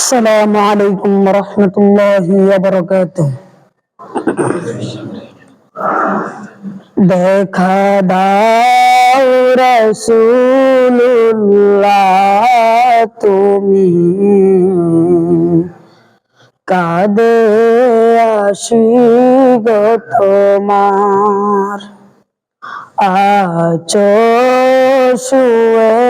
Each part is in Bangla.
السلام عليكم ورحمة الله وبركاته দেখা দাও রসুল্লাহ তুমি কাদে আসি গো তোমার আচো শুয়ে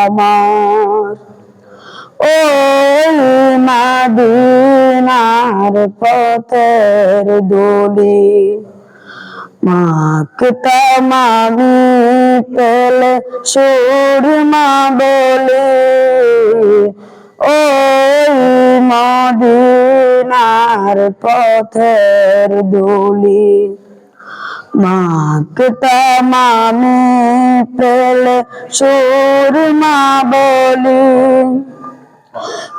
আমার। ওই মাদিনার পথের দোলি মাকতাম আমি পেলে সুরমা বলে। ওই মদিনার পথের দোলি মাকতাম আমি পেলে সুরমা বলি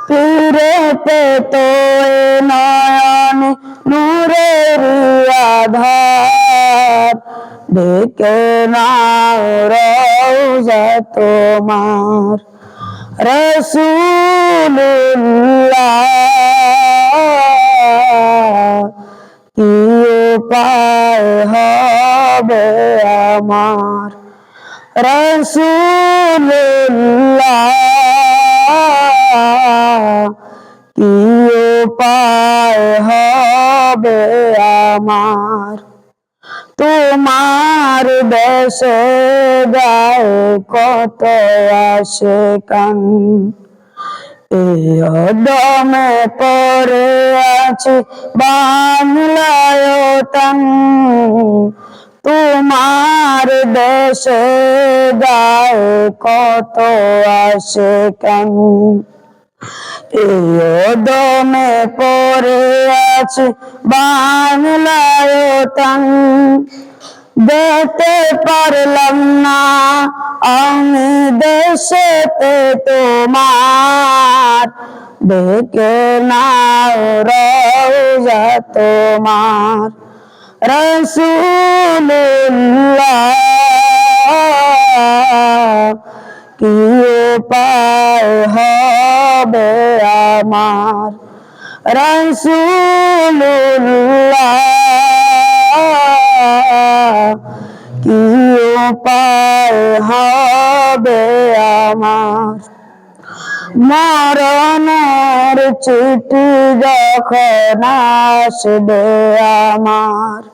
ফিরে পেত নয়ন নূরের আধার ডেকে নাও রোজা তোমার রসুল্লাহ কি উপায় হবে রসুল্লাহ কি উপায় হবে আমার। তোমার দেশে গায়ে কত আসে কান দমে পড়ে আছে বাংলায় তোমার দেশে গায়ে কত আসে কেন? দমে পড়ে আছে, বাংলায় তান দেখতে পারলাম না, আমি দেশেতে তোমার। দেখে নাও রোজা তোমার। রসুল্লাহ আমার? রসুল্লাহ আমার? মরণের চিঠি যখন আসবে আমার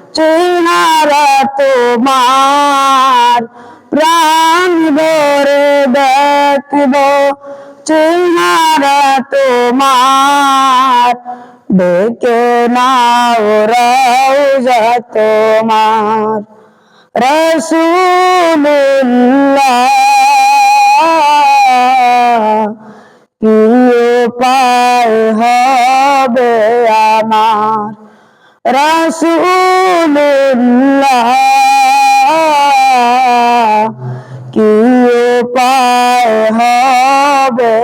চেহারা তোমার। প্রাণ ভরে দেখব চেহারা তোমার। ডেকে নাও রওজা তোমার। রসুল্লাহ কি উপায় হবে আমার? রসুল্লাহ কি উপায় হবে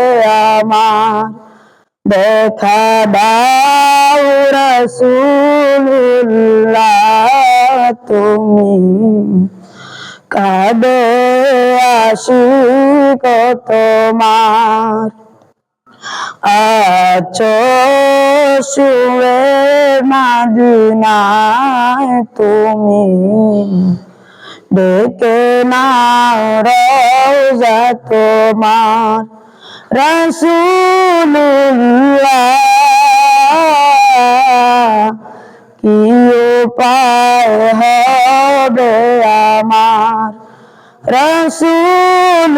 আমার? দেখা দাও রসুল্লাহ তুমি কাদে আসি তোমার আছো শুয়ে মাদিনায় তুমি। ডেকে নাও রওজা তোমার রসুল্লাহ কি উপায় হবে আমার রসুল্লাহ